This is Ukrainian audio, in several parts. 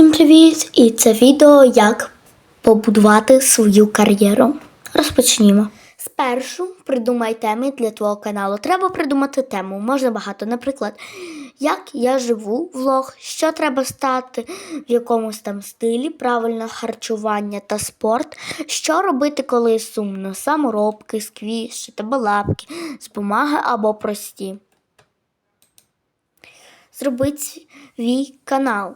Всім привіт! І це відео як побудувати свою кар'єру. Розпочнімо. Спершу придумай теми для твого каналу. Треба придумати тему, можна багато. Наприклад, як я живу, влог, що треба стати в якомусь там стилі, правильне харчування та спорт, що робити, коли сумно, саморобки, сквіші, балапки з бумаги або прості зробити свій канал.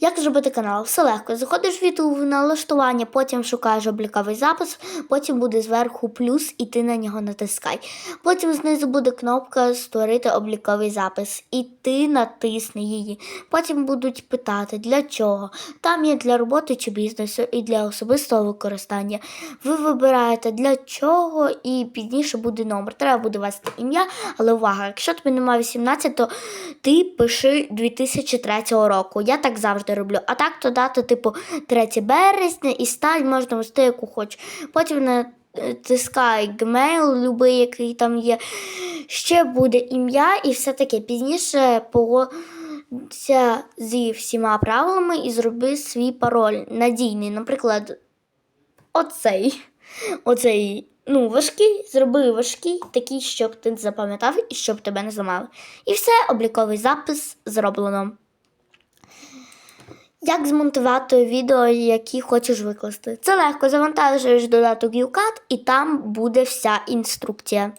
Як зробити канал? Все легко. Заходиш в YouTube налаштування, потім шукаєш обліковий запис, потім буде зверху плюс, і ти на нього натискай. Потім знизу буде кнопка Створити обліковий запис, і ти натисни її. Потім будуть питати, для чого. Там є для роботи чи бізнесу і для особистого використання. Ви вибираєте для чого, і пізніше буде номер. Треба буде ввести ім'я, але увага, якщо тобі немає 18, то ти пиши 2003 року. Я так завжди роблю. А так то дати, типу, 3 березня і стать можна ввести, яку хочеш. Потім натискай Gmail, любий, який там є. Ще буде ім'я і все таке. Пізніше погодься зі всіма правилами і зроби свій пароль надійний. Наприклад, оцей. Оцей. Ну, важкий, зроби важкий, такий, щоб ти запам'ятав і щоб тебе не зламали. І все, обліковий запис зроблено. Як змонтувати відео, які хочеш викласти? Це легко, завантажуєш додаток UCAT і там буде вся інструкція.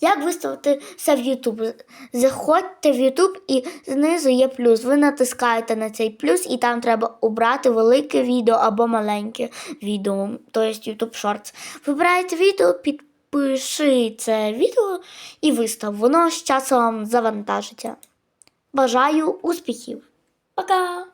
Як виставити все в YouTube? Заходьте в YouTube і знизу є плюс. Ви натискаєте на цей плюс, і там треба обрати велике відео або маленьке відео, тобто YouTube Shorts. Вибираєте відео, підпиши це відео і вистав. Воно з часом завантажиться. Бажаю успіхів! Пока!